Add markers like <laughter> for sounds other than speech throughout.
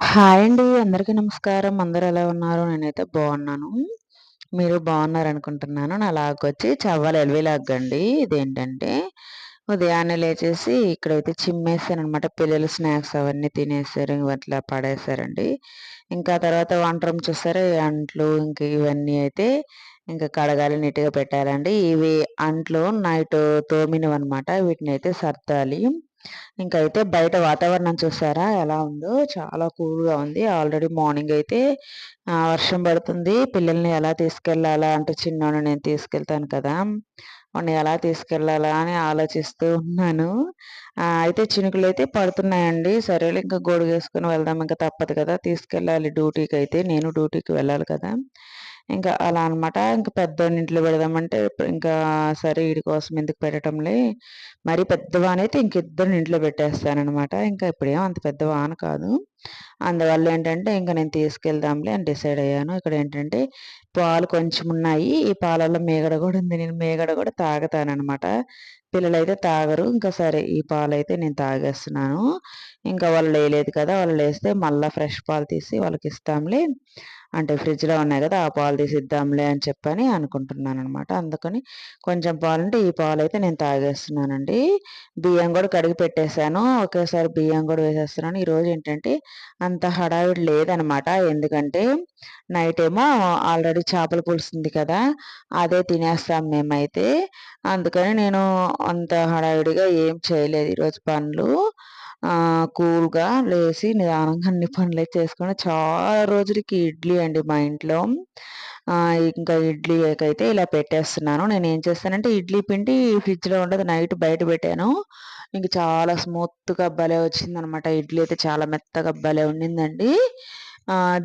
Hi అండి. అందరికీ నమస్కారం. అందరు ఎలా ఉన్నారు? నేనైతే బాగున్నాను. మీరు బాగున్నారనుకుంటున్నాను. నా లాగొచ్చి చవ్వాలి ఎల్వి లాగండి. ఇదేంటంటే ఉదయాన్నే లేచేసి ఇక్కడైతే చిమ్మేసాననమాట. పిల్లలు స్నాక్స్ అవన్నీ తినేసారు. అట్లా పడేసారండి. ఇంకా తర్వాత వంట రూమ్ చూసారా అంట్లు ఇంక ఇవన్నీ అయితే ఇంకా కడగాలి నీట్‌గా పెట్టాలండి. ఇవి అంట్లు నైట్ తోమినవి అనమాట వీటిని అయితే సర్దాలి. ఇంకైతే బయట వాతావరణం చూసారా ఎలా ఉందో? చాలా కూల్‌గా ఉంది. ఆల్రెడీ మార్నింగ్ అయితే వర్షం పడుతుంది. పిల్లల్ని ఎలా తీసుకెళ్ళాలా అంటే చిన్నోడు నేను తీసుకెళ్తాను కదా! వాడిని ఎలా తీసుకెళ్ళాలా అని ఆలోచిస్తూ ఉన్నాను. అయితే చినుకులు అయితే పడుతున్నాయండి. సరే ఇంకా గొడుగేసుకొని వెళ్దాం ఇంకా తప్పదు కదా! తీసుకెళ్ళాలి అయితే నేను డ్యూటీకి వెళ్ళాలి కదా! ఇంకా అలా అనమాట. ఇంకా పెద్దోడిని ఇంట్లో పెడదామంటే ఇంకా సరే వీడి కోసం ఎందుకు పెట్టడంలే మరి పెద్ద వానైతే ఇంక ఇద్దరిని ఇంట్లో పెట్టేస్తానమాట ఇంకా ఇప్పుడేం అంత పెద్ద వాన కాదు. అందువల్ల ఏంటంటే ఇంకా నేను తీసుకెళ్దాంలే అని డిసైడ్ అయ్యాను. ఇక్కడ ఏంటంటే పాలు కొంచెం ఉన్నాయి. ఈ పాలల్లో మీగడ కూడా ఉంది. నేను మీగడ కూడా తాగుతాననమాట. అయితే తాగరు. ఇంకా సరే ఈ పాలైతే నేను తాగేస్తున్నాను. ఇంకా వాళ్ళు లేయలేదు కదా! వాళ్ళు లేస్తే మళ్ళీ ఫ్రెష్ పాలు తీసి వాళ్ళకి ఇస్తాంలే. అంటే ఫ్రిడ్జ్‌లో ఉన్నాయి కదా! ఆ పాలు తీసి ఇద్దాంలే అని చెప్పని అనుకుంటున్నాను అనమాట అందుకని కొంచెం పాలు అంటే ఈ పాలు అయితే నేను తాగేస్తున్నానండి. బియ్యం కూడా కడిగి పెట్టేశాను. ఒకేసారి బియ్యం కూడా వేసేస్తున్నాను. ఈరోజు ఏంటంటే అంత హడావిడి లేదనమాట. ఎందుకంటే నైట్ ఏమో ఆల్రెడీ చేపల పులుసు ఉంది కదా! అదే తినేస్తాం మేమైతే. అందుకని నేను అంత హడావిడిగా ఏం చేయలేదు ఈరోజు పనులు. కూల్‌గా లేచి నిదానంగా అన్ని అయితే చేసుకొని చాలా రోజులకి ఇడ్లీ అండి మా ఇంట్లో. ఇంకా ఇడ్లీకైతే ఇలా పెట్టేస్తున్నాను. నేను ఏం చేస్తానంటే ఇడ్లీ పిండి ఫ్రిడ్జ్‌లో ఉండదు. నైట్ బయట పెట్టాను. ఇంక చాలా స్మూత్‌గా భలే వచ్చిందనమాట. ఇడ్లీ అయితే చాలా మెత్తగా భలే ఉండిందండి.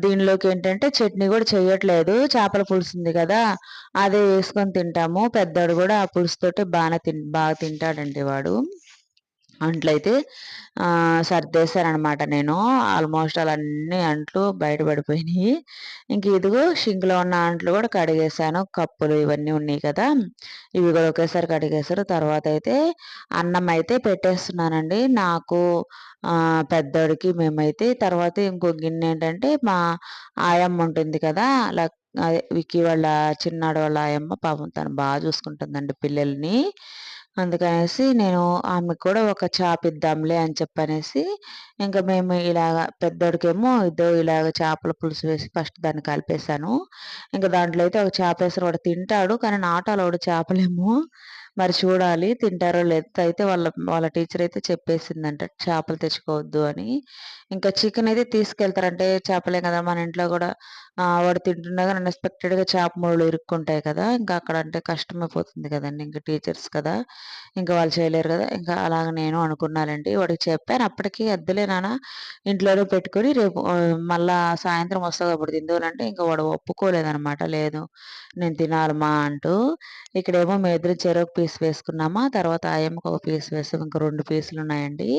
దీనిలోకి ఏంటంటే చట్నీ కూడా చేయట్లేదు. చేపల పులుసు ఉంది కదా! అదే వేసుకొని తింటాము. పెద్దోడు కూడా ఆ పులుసుతోటి బాగా తిన్ బాగా తింటాడండి వాడు. అంట్లయితే సర్దేశారనమాట నేను. ఆల్మోస్ట్ ఆల్ అంట్లు బయట పడిపోయినాయి. ఇంక ఇదిగో షింక్‌లో ఉన్న అంట్లు కూడా కడిగేశాను. కప్పులు ఇవన్నీ ఉన్నాయి కదా! ఇవి కూడా ఒకేసారి కడిగేశారు. తర్వాత అయితే అన్నం అయితే పెట్టేస్తున్నానండి. నాకు పెద్దోడికి మేమైతే తర్వాత ఇంకో గిన్నె ఏంటంటే మా ఆయమ్మ ఉంటుంది కదా! లక్ అదే విక్కీ వాళ్ళ చిన్నాడు వాళ్ళ ఆయమ్మ పాపం తను బాగా చూసుకుంటుందండి పిల్లల్ని. అందుకనేసి నేను ఆమెకు కూడా ఒక చేప ఇద్దాంలే అని చెప్పనేసి ఇంకా మేము ఇలాగ పెద్దోడికేమో ఇద్దో ఇలాగ చేపల పులుసు వేసి ఫస్ట్ దాన్ని కలిపేసాను. ఇంకా దాంట్లో అయితే ఒక చేప వేసిన వాడు తింటాడు. కానీ నాటాలు వాడు చేపలేమో. మరి చూడాలి తింటారో లేదో అయితే వాళ్ళ వాళ్ళ టీచర్ అయితే చెప్పేసిందంట చేపలు తెచ్చుకోవద్దు అని. ఇంకా చికెన్ అయితే తీసుకెళ్తారంటే చేపలే కదా! మన ఇంట్లో కూడా వాడు తింటుండగా అన్‌ఎక్స్‌పెక్టెడ్‌గా చేప మూడు ఇరుక్కుంటాయి కదా! ఇంకా అక్కడ అంటే కష్టమైపోతుంది కదండి ఇంకా టీచర్స్ కదా! ఇంకా వాళ్ళు చేయలేరు కదా! ఇంకా అలాగ నేను అనుకున్నానండి. వాడికి చెప్పాను అప్పటికి "వద్దులే నాన్న ఇంట్లోనే పెట్టుకొని రేపు మళ్ళా సాయంత్రం వస్తావు అప్పుడు తిందువునంటే" ఇంకా వాడు ఒప్పుకోలేదనమాట. లేదు నేను తినాలమా అంటూ. ఇక్కడేమో మేమిద్దరం చెరొక పీస్ వేసుకున్నామా. తర్వాత ఆయమ్మకు ఒక పీస్ వేసాం. ఇంక 2 పీసులున్నాయండి.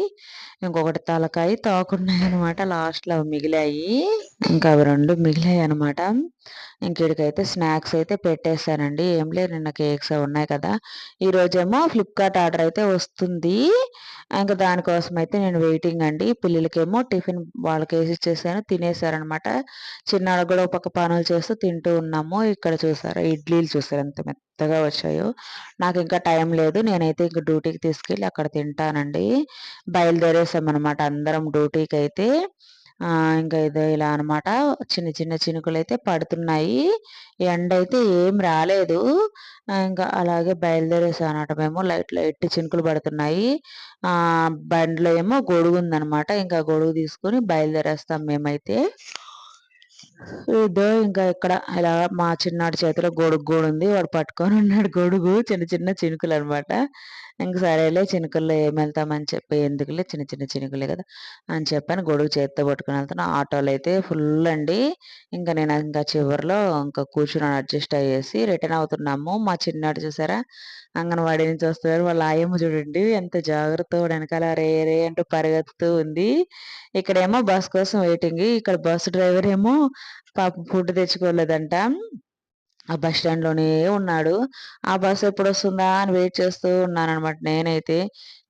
ఇంకొకటి తలకాయ, తోకున్నాయనమాట. లాస్ట్‌లో అవి మిగిలాయి. ఇంకా అవి రెండు మిగిలాయి అనమాట ఈడికైతే స్నాక్స్ అయితే పెట్టేసానండి. ఏం లేదు నిన్న కేక్స్ ఉన్నాయి కదా! ఈరోజేమో ఫ్లిప్‌కార్ట్ ఆర్డర్ అయితే వస్తుంది. ఇంకా దానికోసం అయితే నేను వెయిటింగ్ అండి. పిల్లలకేమో టిఫిన్ వాళ్ళకేసి ఇచ్చేసాను. తినేసారనమాట. చిన్నాడు కూడా ఒక పక్క పనులు చేస్తూ తింటూ ఉన్నాము. ఇక్కడ చూసారా ఇడ్లీలు చూసారు ఎంత మెత్తగా వచ్చాయో. నాకు ఇంకా టైం లేదు. నేనైతే ఇంక డ్యూటీకి తీసుకెళ్ళి అక్కడ తింటానండి. బయలుదేరేసామనమాట అందరం డ్యూటీకి అయితే ఇంకా ఇదో ఇలా అనమాట. చిన్న చిన్న చినుకులు అయితే పడుతున్నాయి. ఎండ అయితే ఏం రాలేదు. ఇంకా అలాగే బయలుదేరేసామనమాట మేము. లైట్ లైట్ చినుకులు పడుతున్నాయి. బండిలో ఏమో గొడుగు ఉందనమాట ఇంకా గొడుగు తీసుకొని బయలుదేరేస్తాం మేమైతే. ఇదో ఇంకా ఇక్కడ ఇలా మా చిన్నటి చేతిలో గొడుగు కూడా ఉంది. వాడు పట్టుకొని ఉన్నాడు గొడుగు. చిన్న చిన్న చినుకులు అనమాట ఇంక సరేలే చినుకుల్లో ఏమెళ్తామని చెప్పి ఎందుకులే చిన్న చిన్న చినుకులే కదా! అని చెప్పని గొడుగు చేత్తో పట్టుకుని వెళ్తాను ఆటోలు అయితే ఫుల్ అండి. ఇంకా నేను ఇంకా చివరిలో ఇంకా కూర్చుని అడ్జస్ట్ అయ్యేసి రిటర్న్ అవుతున్నాము. మా చిన్నాడు చూసారా అంగన్వాడీ నుంచి వస్తున్నారు వాళ్ళ ఆయమ్మ చూడండి ఎంత జాగ్రత్తగా వెనకాల రే రే అంటూ పరిగెత్తుతూ ఉంది. ఇక్కడేమో బస్ కోసం వెయిటింగ్. ఇక్కడ బస్సు డ్రైవర్ ఏమో పాపం ఫుడ్ తెచ్చుకోలేదంట. ఆ బస్ స్టాండ్‌లోనే ఉన్నాడు. ఆ బస్ ఎప్పుడొస్తుందా అని వెయిట్ చేస్తూ ఉన్నాననమాట నేనైతే.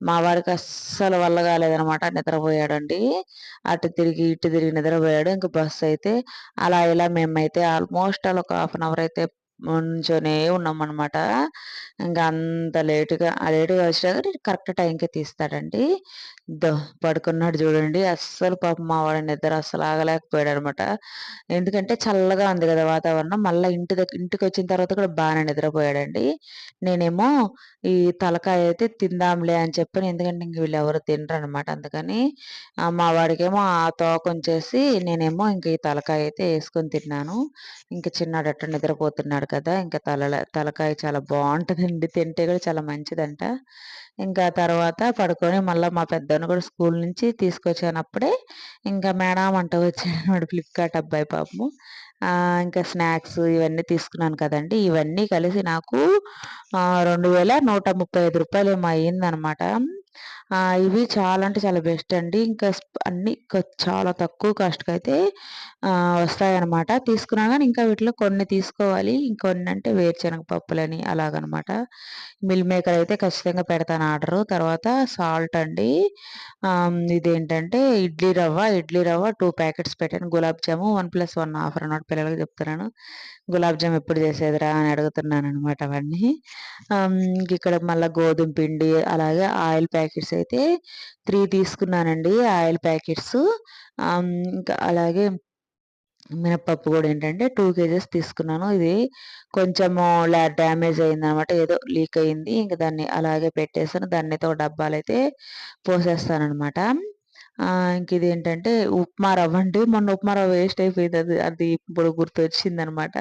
మా వాడికి అస్సలు వల్ల కాలేదనమాట నిద్రపోయాడండి అటు తిరిగి ఇటు తిరిగి నిద్రపోయాడు ఇంకా బస్సు అయితే అలా ఇలా మేమైతే ఆల్మోస్ట్ అలా ఒక హాఫ్ అన్ అవర్ అయితే నుంచొనే ఉన్నామన్నమాట. ఇంకా అంత లేటుగా ఆ లేటుగా వచ్చినా కానీ కరెక్ట్ టైంకి తీస్తాడండి. దో పడుకున్నాడు చూడండి. అస్సలు పాపం మా వాడి నిద్ర అస్సలు ఆగలేకపోయాడు అనమాట ఎందుకంటే చల్లగా ఉంది కదా వాతావరణం. మళ్ళీ ఇంటి దగ్గర ఇంటికి వచ్చిన తర్వాత కూడా బాగానే నిద్రపోయాడండి. నేనేమో ఈ తలకాయ అయితే తిందాంలే అని చెప్పాను ఎందుకంటే ఇంక వీళ్ళు ఎవరు తినరు అనమాట అందుకని మా వాడికేమో ఆ తోకొంచేసి నేనేమో ఇంక ఈ తలకాయ అయితే వేసుకొని తిన్నాను. ఇంకా చిన్నాడట్టు నిద్రపోతున్నాడు కదా! ఇంకా తల తలకాయ చాలా బాగుంటుందండి. తింటే కూడా చాలా మంచిదంట. ఇంకా తర్వాత పడుకొని మళ్ళీ మా పెద్దను కూడా స్కూల్ నుంచి తీసుకొచ్చానప్పుడే ఇంకా మేడం అంట వచ్చాడు ఫ్లిప్కార్ట్ అబ్బాయి పాపము. ఇంకా స్నాక్స్ ఇవన్నీ తీసుకున్నాను కదండి. ఇవన్నీ కలిసి నాకు రెండు వేల నూట ముప్పై ఐదు రూపాయలు ఏమో అయ్యిందనమాట. ఇవి చాలా అంటే చాలా బెస్ట్ అండి. ఇంకా అన్ని చాలా తక్కువ కాస్ట్కి అయితే వస్తాయన్నమాట. తీసుకున్నా కానీ ఇంకా వీటిలో కొన్ని తీసుకోవాలి. ఇంకొన్ని అంటే వేరుశనగ పప్పులని అలాగనమాట మిల్ మేకర్ అయితే ఖచ్చితంగా పెడతాను ఆర్డరు. తర్వాత సాల్ట్ అండి. ఇదేంటంటే ఇడ్లీ రవ్వ. ఇడ్లీ రవ్వ టూ ప్యాకెట్స్ పెట్టాను. Gulab jamun one plus one offer అన్నమాట పిల్లలకి చెప్తున్నాను. గులాబ్ జామ్ ఎప్పుడు చేసేదిరా అని అడుగుతున్నాను అనమాట అవన్నీ ఇక్కడ మళ్ళీ గోధుమ పిండి అలాగే ఆయిల్ ప్యాకెట్స్ అయితే త్రీ తీసుకున్నానండి ఆయిల్ ప్యాకెట్స్. ఇంకా అలాగే మినప్పప్పు కూడా ఏంటంటే టూ కేజెస్ తీసుకున్నాను. ఇది కొంచెము డ్యామేజ్ అయింది అనమాట ఏదో లీక్ అయింది. ఇంకా దాన్ని అలాగే పెట్టేసాను. దాన్నితో డబ్బాలు అయితే పోసేస్తానమాట ఇంక ఇదేంటంటే ఉప్మా రవ్వ అండి. మొన్న ఉప్మా రవ్వ వేస్ట్ అయిపోయింది అది అది ఇప్పుడు గుర్తొచ్చింది అనమాట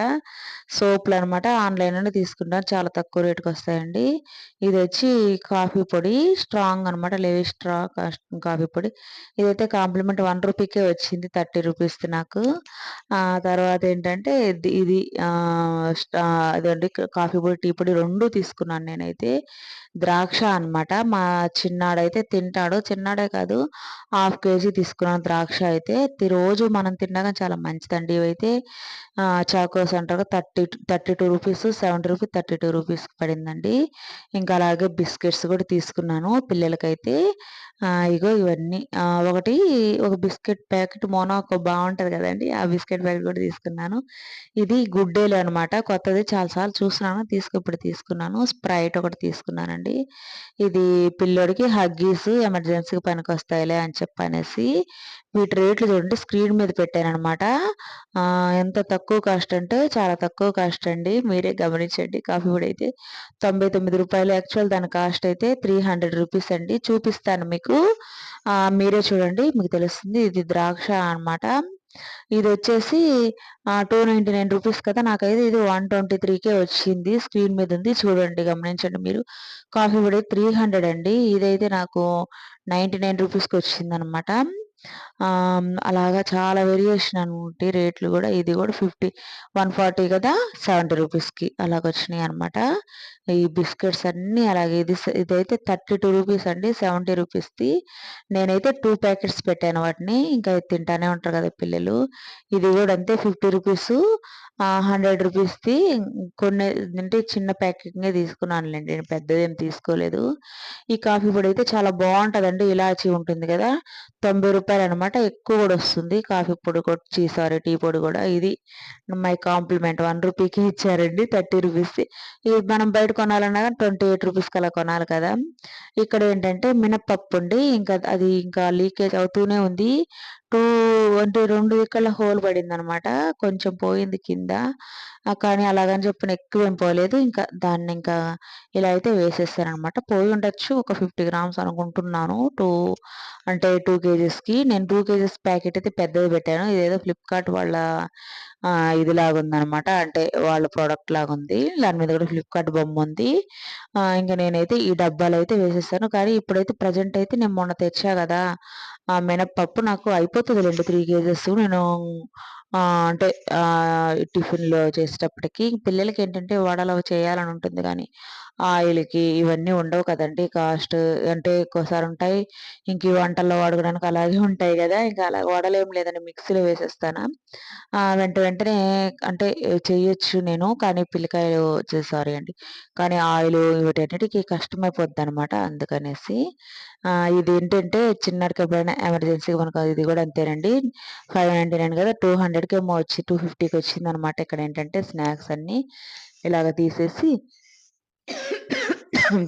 సోపులు అనమాట ఆన్లైన్లోనే తీసుకుంటాను. చాలా తక్కువ రేటుకి వస్తాయండి. ఇది వచ్చి కాఫీ పొడి స్ట్రాంగ్ అనమాట. లేవి స్ట్రా కాఫీ పొడి. ఇదైతే కాంప్లిమెంట్ వన్ రూపీకే వచ్చింది. థర్టీ రూపీస్ నాకు. తర్వాత ఏంటంటే ఇది అదండి కాఫీ పొడి టీ పొడి రెండు తీసుకున్నాను నేనైతే. ద్రాక్ష అనమాట. మా చిన్నాడైతే తింటాడు. చిన్నాడే కాదు. హాఫ్ కేజీ తీసుకున్నాను ద్రాక్ష అయితే. రోజు మనం తిన్నాక చాలా మంచిదండి. ఇవైతే చాకోస్ అంటారు thirty thirty two rupees seventy rupees thirty two rupees పడిందండి. ఇంకా అలాగే బిస్కెట్స్ కూడా తీసుకున్నాను పిల్లలకైతే. ఇగో ఇవన్నీ. ఒకటి ఒక బిస్కెట్ ప్యాకెట్ మోనాకో బాగుంటుంది కదండి ఆ బిస్కెట్ ప్యాకెట్ కూడా తీసుకున్నాను. ఇది గుడ్డేలు అనమాట కొత్తది చాలాసార్లు చూస్తున్నాను తీసుకు ఇప్పుడు తీసుకున్నాను. స్ప్రైట్ ఒకటి తీసుకున్నానండి. ఇది పిల్లోడికి హగ్గీస్ ఎమర్జెన్సీకి పనికి వస్తాయిలే అని చెప్పనేసి వీటి రేట్లు చూడండి స్క్రీన్ మీద పెట్టానమాట ఎంత తక్కువ కాస్ట్ అంటే చాలా తక్కువ కాస్ట్ అండి. మీరే గమనించండి కాఫీ పొడి అయితే తొంభై తొమ్మిది రూపాయలు. యాక్చువల్ దాని కాస్ట్ అయితే త్రీ హండ్రెడ్ రూపీస్ అండి. చూపిస్తాను మీకు. మీరే చూడండి మీకు తెలుస్తుంది ఇది ద్రాక్ష అనమాట ఇది వచ్చేసి టూ నైంటీ నైన్ రూపీస్ కదా నాకైతే ఇది వన్ ట్వంటీ త్రీకే వచ్చింది స్క్రీన్ మీద ఉంది చూడండి గమనించండి మీరు. కాఫీ పొడి త్రీ హండ్రెడ్ అండి ఇదైతే నాకు నైంటీ నైన్ రూపీస్కి వచ్చింది అనమాట అలాగా చాలా వేరియేషన్ అనమాట రేట్లు కూడా ఇది కూడా ఫిఫ్టీ వన్ ఫార్టీ కదా సెవెంటీ రూపీస్కి అలాగ వచ్చినాయి అనమాట ఈ బిస్కెట్స్ అన్నీ అలాగే ఇది ఇదైతే థర్టీ టూ రూపీస్ అండి సెవెంటీ రూపీస్ది. నేనైతే టూ ప్యాకెట్స్ పెట్టాను వాటిని ఇంకా తింటానే ఉంటారు కదా పిల్లలు. ఇది కూడా అంతే ఫిఫ్టీ రూపీస్. హండ్రెడ్ రూపీస్ది కొన్ని అంటే చిన్న ప్యాకెట్నే తీసుకున్నానులేండి. నేను పెద్దది ఏం తీసుకోలేదు. ఈ కాఫీ పొడి అయితే చాలా బాగుంటుందండి. ఇలాచి ఉంటుంది కదా తొంభై రూపాయలు అనమాట ఎక్కువ కూడా వస్తుంది. కాఫీ పొడి కొచ్చి సారీ టీ పొడి కూడా. ఇది మై కాంప్లిమెంట్. వన్ రూపీకి ఇచ్చారండి థర్టీ రూపీస్ది ఇది మనం బయట కొనాలన్నా కానీ ట్వంటీ ఎయిట్ రూపీస్కి అలా కొనాలి కదా. ఇక్కడ ఏంటంటే మినప్పప్పు అండి ఇంకా అది ఇంకా లీకేజ్ అవుతూనే ఉంది. టూ అంటే రెండు ఇక్కడ హోల్ పడింది అనమాట కొంచెం పోయింది కింద. కానీ అలాగని చెప్పిన ఎక్కువ ఏం పోలేదు. ఇంకా దాన్ని ఇంకా ఇలా అయితే వేసేస్తారనమాట పోయి ఉండొచ్చు. ఒక ఫిఫ్టీ గ్రామ్స్ అనుకుంటున్నాను. టూ అంటే టూ కేజెస్కి. నేను టూ కేజెస్ ప్యాకెట్ అయితే పెద్దది పెట్టాను. ఇదేదో ఫ్లిప్కార్ట్ వాళ్ళ ఇది ఉందనమాట. అంటే వాళ్ళ ప్రోడక్ట్ లాగా ఉంది. దాని మీద కూడా ఫ్లిప్కార్ట్ బొమ్మ ఉంది. ఇంకా నేనైతే ఈ డబ్బాలు అయితే వేసేస్తాను. కానీ ఇప్పుడైతే ప్రజెంట్ అయితే నేను మొన్న తెచ్చా కదా. ఆ మినప్పప్పు నాకు అయిపోతుంది రెండు త్రీ కేజెస్ నేను అంటే టిఫిన్‌లో చేసేటప్పటికి పిల్లలకి ఏంటంటే వడలు చేయాలని ఉంటుంది కానీ ఆయిల్‌కి ఇవన్నీ ఉండవు కదండి కాస్ట్ అంటే ఒక్కోసారి ఉంటాయి. ఇంక ఈ వంటల్లో వాడుకోవడానికి అలాగే ఉంటాయి కదా ఇంకా అలా వడలేం లేదండి మిక్సీలో వేసేస్తాను. వెంట వెంటనే అంటే చేయొచ్చు నేను. కానీ పిల్లకాయలు సారీ అండి. కానీ ఆయిల్ ఆయిలు కష్టమైపోద్ది అనమాట అందుకనేసి ఇది ఏంటంటే చిన్నటికి ఎప్పుడైనా ఎమర్జెన్సీగా మనకు ఇది కూడా అంతేనండి. 599 కదా! 200కేమో వచ్చి టూ ఫిఫ్టీకి వచ్చింది అనమాట ఇక్కడ ఏంటంటే స్నాక్స్ అన్నీ ఇలాగ తీసేసి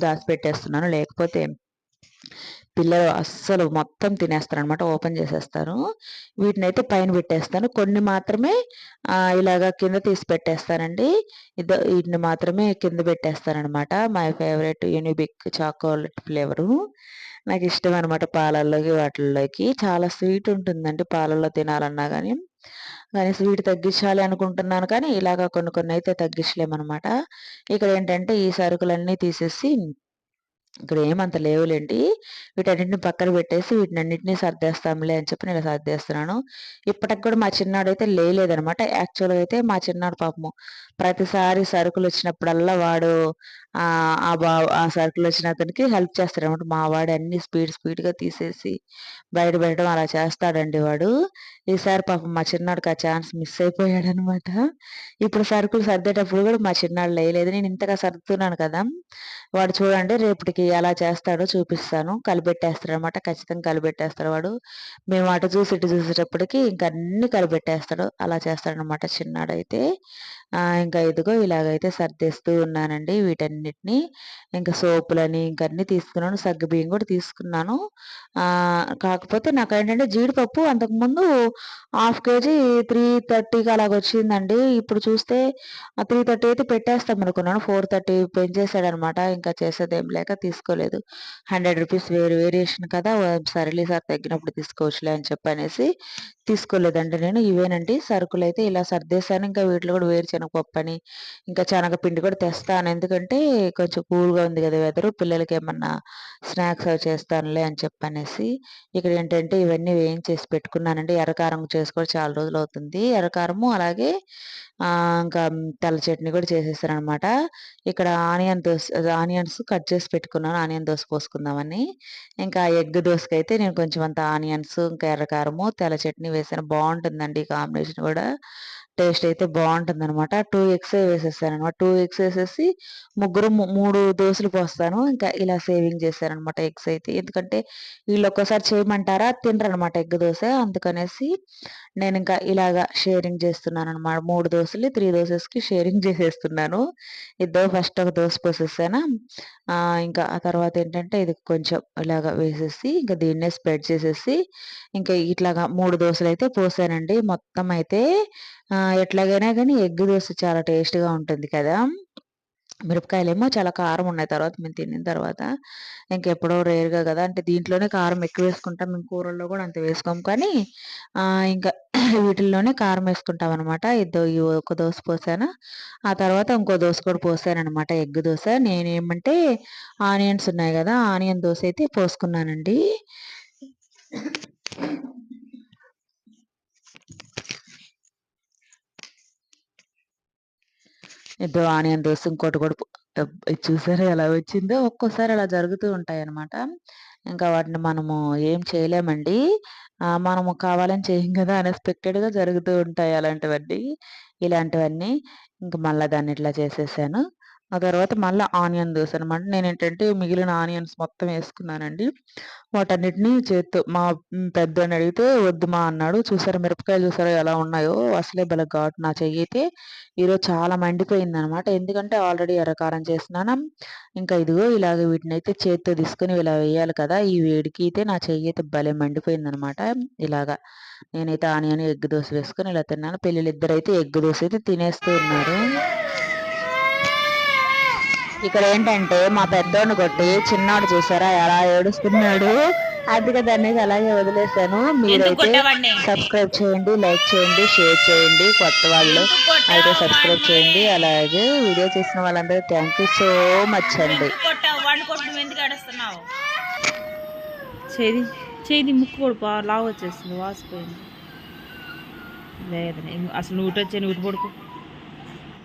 దాచిపెట్టేస్తున్నాను. లేకపోతే పిల్లలు అస్సలు మొత్తం తినేస్తారు అనమాట ఓపెన్ చేసేస్తాను వీటిని అయితే పైన పెట్టేస్తాను. కొన్ని మాత్రమే ఇలాగ కింద తీసి పెట్టేస్తానండి. ఇదో వీటిని మాత్రమే కింద పెట్టేస్తాననమాట. My favourite Unibic chocolate flavour. నాకు ఇష్టం అనమాట పాలల్లోకి వాటిల్లోకి. చాలా స్వీట్ ఉంటుందండి పాలల్లో తినాలన్నా కానీ కానీ స్వీట్ తగ్గించాలి అనుకుంటున్నాను కానీ ఇలాగ కొన్ని కొన్ని అయితే తగ్గించలేమన్నమాట ఇక్కడ ఏంటంటే ఈ సరుకులన్నీ తీసేసి ఇక్కడ ఏమంత లేవులేండి. వీటన్నిటిని పక్కన పెట్టేసి వీటినన్నిటిని సర్దేస్తాంలే అని చెప్పి నేను సర్దేస్తున్నాను. ఇప్పటికి కూడా మా చిన్నాడైతే లేలేదనమాట. యాక్చువల్‌గా అయితే మా చిన్నాడు పాపము ప్రతిసారి సరుకులు వచ్చినప్పుడల్లా వాడు ఆ బా ఆ సరుకులొచ్చిన అతనికి హెల్ప్ చేస్తాడనమాట. మా వాడు అన్ని స్పీడ్ స్పీడ్‌గా తీసేసి బయట పెట్టడం అలా చేస్తాడండి వాడు. ఈసారి పాపం మా చిన్నాడికి ఆ ఛాన్స్ మిస్ అయిపోయాడనమాట. ఇప్పుడు సరుకులు సర్దేటప్పుడు కూడా మా చిన్నాడు లేయలేదు. నేను ఇంతగా సర్దుతున్నాను కదా! వాడు చూడండి రేపటికి ఎలా చేస్తాడో చూపిస్తాను. కలిపెట్టేస్తాడనమాట. ఖచ్చితంగా కలిపెట్టేస్తాడు వాడు. మేము అటు చూసి ఇటు చూసేటప్పటికి ఇంకా అన్ని కలిపెట్టేస్తాడు. అలా చేస్తాడనమాట చిన్నాడైతే. ఇంకా ఇదిగో ఇలాగైతే సర్దేస్తూ ఉన్నానండి వీటన్ని వీటన్నిటిని. ఇంకా సోపులని ఇంకా అన్నీ తీసుకున్నాను. సగ్గుబియ్యం కూడా తీసుకున్నాను. కాకపోతే నాకు ఏంటంటే జీడిపప్పు అంతకుముందు హాఫ్ కేజీ త్రీ థర్టీకి అలాగ వచ్చిందండి ఇప్పుడు చూస్తే 330 అయితే పెట్టేస్తాం అనుకున్నాను ఫోర్ థర్టీ పెంచేసాడనమాట. ఇంకా చేసేదేం లేక తీసుకోలేదు. 100 రూపీస్ వేరు వేరియేషన్ కదా! సరేలే సార్ తగ్గినప్పుడు తీసుకోవచ్చులే అని చెప్పనేసి తీసుకోలేదండి నేను. ఇవేనండి సరుకులు అయితే ఇలా సర్దేశాను. ఇంకా వీటిలో కూడా వేరు శనగపప్పు అని ఇంకా శనగపిండి కూడా తెస్తాను. ఎందుకంటే కొంచెం కూల్‌గా ఉంది కదా వెదరు. పిల్లలకేమన్నా స్నాక్స్ అవి చేస్తానులే అని చెప్పనేసి. ఇక్కడ ఏంటంటే ఇవన్నీ వేయించేసి పెట్టుకున్నానండి. ఎర్రకారం చేసి చాలా చాలా రోజులవుతుంది. ఎర్రకారము అలాగే ఇంకా తెల్ల చట్నీ కూడా చేసేసాననమాట. ఇక్కడ ఆనియన్ దోస ఆనియన్స్ కట్ చేసి పెట్టుకున్నాను. ఆనియన్ దోస పోసుకుందామని. ఇంకా ఎగ్ దోసకైతే నేను కొంచెం అంత ఆనియన్స్, ఇంకా ఎర్రకారము, తెల్ల చట్నీ వేసాను. బాగుంటుందండి ఈ కాంబినేషన్ కూడా. టేస్ట్ అయితే బావుంటుందనమాట. 2 ఎగ్సే వేసేసాననమాట. 2 ఎగ్స్ వేసేసి ముగ్గురు మూడు దోశలు పోస్తాను. ఇంకా ఇలా సేవింగ్ చేశాననమాట ఎగ్స్ అయితే. ఎందుకంటే వీళ్ళు ఒక్కసారి చేయమంటారా తినరనమాట ఎగ్ దోశ అందుకనేసి నేను ఇంకా ఇలాగా షేరింగ్ చేస్తున్నాను అనమాట మూడు దోశలు త్రీ దోశస్కి షేరింగ్ <laughs> చేసేస్తున్నాను. ఇద్దరు ఫస్ట్ ఒక దోశ పోసేసాను ఇంకా ఆ తర్వాత ఏంటంటే ఇది కొంచెం ఇలాగ వేసేసి ఇంకా దీన్నే స్ప్రెడ్ చేసేసి ఇంకా ఇట్లాగా మూడు దోశలు అయితే పోసానండి. మొత్తం అయితే ఎట్లాగైనా కానీ ఎగ్ దోశ చాలా టేస్ట్‌గా ఉంటుంది కదా! మిరపకాయలేమో చాలా కారం ఉన్నాయి తర్వాత మేము తినిన తర్వాత. ఇంకెప్పుడో రేర్‌గా కదా అంటే దీంట్లోనే కారం ఎక్కువ వేసుకుంటాం. మేము కూరల్లో కూడా అంత వేసుకోము కానీ ఇంకా <clears throat> వీటిల్లోనే కారం వేసుకుంటామనమాట. ఇద్దో ఈ ఒక దోశ పోసాను. ఆ తర్వాత ఇంకో దోశ కూడా పోసాననమాట ఎగ్ దోశ నేనేమంటే ఆనియన్స్ ఉన్నాయి కదా ఆనియన్ దోశ అయితే పోసుకున్నానండి. ఇద్దరు ఆనియన్ దోస ఇంకోటి కూడా చూసారా ఎలా వచ్చిందో? ఒక్కోసారి అలా జరుగుతూ ఉంటాయన్నమాట. ఇంకా వాటిని మనము ఏం చేయలేమండి. మనము కావాలని చేయం కదా! అన్‌ఎక్స్‌పెక్టెడ్‌గా జరుగుతూ ఉంటాయి అలాంటివన్నీ. ఇలాంటివన్నీ. ఇంక మళ్ళీ దాన్ని ఇట్లా చేసేసాను. ఆ తర్వాత మళ్ళీ ఆనియన్ దోశ అనమాట. నేను ఏంటంటే మిగిలిన ఆనియన్స్ మొత్తం వేసుకున్నానండి. వాటన్నిటిని చేత్తో మా పెద్దని అడిగితే వద్దు మా అన్నాడు. చూసారా మిరపకాయలు చూసారా ఎలా ఉన్నాయో అసలే భలే ఘాటు నా చెయ్యయితే ఈరోజు చాలా మండిపోయిందనమాట. ఎందుకంటే ఆల్రెడీ ఎర్రకారం చేసినాను. ఇంకా ఇదిగో ఇలాగ అయితే చేత్తో తీసుకొని ఇలా వేయాలి కదా! ఈ వేడికి అయితే నా చెయ్యయితే భలే మండిపోయిందనమాట. ఇలాగా నేనైతే ఆనియన్, ఎగ్ దోశ వేసుకొని ఇలా తిన్నాను. పిల్లలిద్దరైతే ఎగ్ దోశ అయితే తినేస్తూ ఉన్నారు. ఇక్కడ ఏంటంటే మా పెద్దోడిని కొట్టి చిన్నాడు చూసారా ఎలా ఏడుస్తున్నాడు? అందుకే దాన్ని అలాగే వదిలేశాను. మీరైతే సబ్స్క్రైబ్ చేయండి లైక్ చేయండి షేర్ చేయండి కొత్త వాళ్ళు అయితే సబ్స్క్రైబ్ చేయండి. అలాగే వీడియో చూసిన వాళ్ళందరూ థ్యాంక్ యూ సో మచ్ అండి. చేది చేది ముక్కు కూడా లావు వచ్చేసింది వాసిపోయింది. లేదని అసలు నూటి వచ్చే నూటి పడుకు